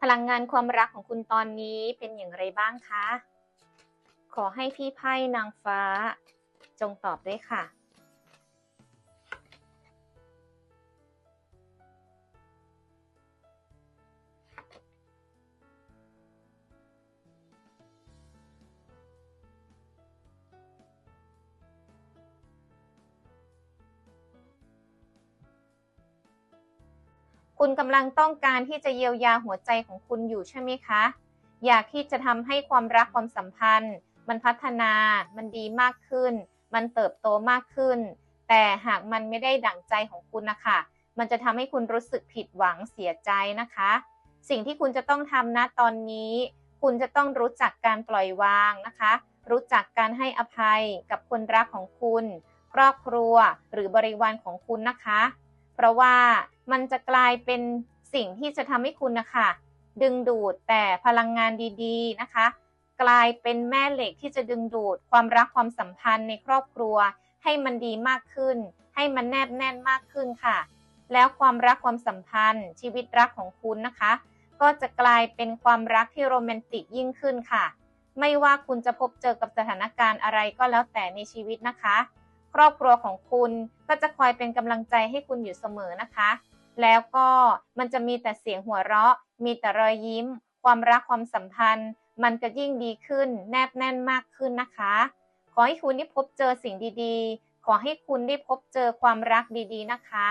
พลังงานความรักของคุณตอนนี้เป็นอย่างไรบ้างคะ ขอให้พี่ไพ่นางฟ้า จงตอบด้วยค่ะ คุณกำลังต้องการที่จะเยียวยาหัวใจของคุณอยู่ใช่ไหมคะ อยากที่จะทำให้ความรักความสัมพันธ์ มันพัฒนา มันดีมากขึ้น มันเติบโตมากขึ้น แต่หากมันไม่ได้ดั่งใจของคุณนะคะ มันจะทำให้คุณรู้สึกผิดหวังเสียใจนะคะ สิ่งที่คุณจะต้องทำนะตอนนี้ คุณจะต้องรู้จักการปล่อยวางนะคะ รู้จักการให้อภัยกับคนรักของคุณ ครอบครัวหรือบริวารของคุณนะคะ เพราะว่า มันจะกลายเป็นสิ่งที่จะทำให้คุณนะคะ ดึงดูดแต่พลังงานดีๆนะคะ กลายเป็นแม่เหล็กที่จะดึงดูดความรักความสัมพันธ์ในครอบครัว ให้มันดีมากขึ้น ให้มันแนบแน่นมากขึ้นค่ะ แล้วความรักความสัมพันธ์ ชีวิตรักของคุณนะคะ ก็จะกลายเป็นความรักที่โรแมนติกยิ่งขึ้นค่ะ ไม่ว่าคุณจะพบเจอกับสถานการณ์อะไรก็แล้วแต่ในชีวิตนะคะ ครอบครัวของคุณก็จะคอยเป็นกำลังใจให้คุณอยู่เสมอนะคะ แล้วก็มันจะมีแต่เสียงหัวเราะ มีแต่รอยยิ้ม ความรักความสัมพันธ์ มันจะยิ่งดีขึ้น แนบแน่นมากขึ้นนะคะ ขอให้คุณได้พบเจอสิ่งดีๆ ขอให้คุณได้พบเจอความรักดีๆนะคะ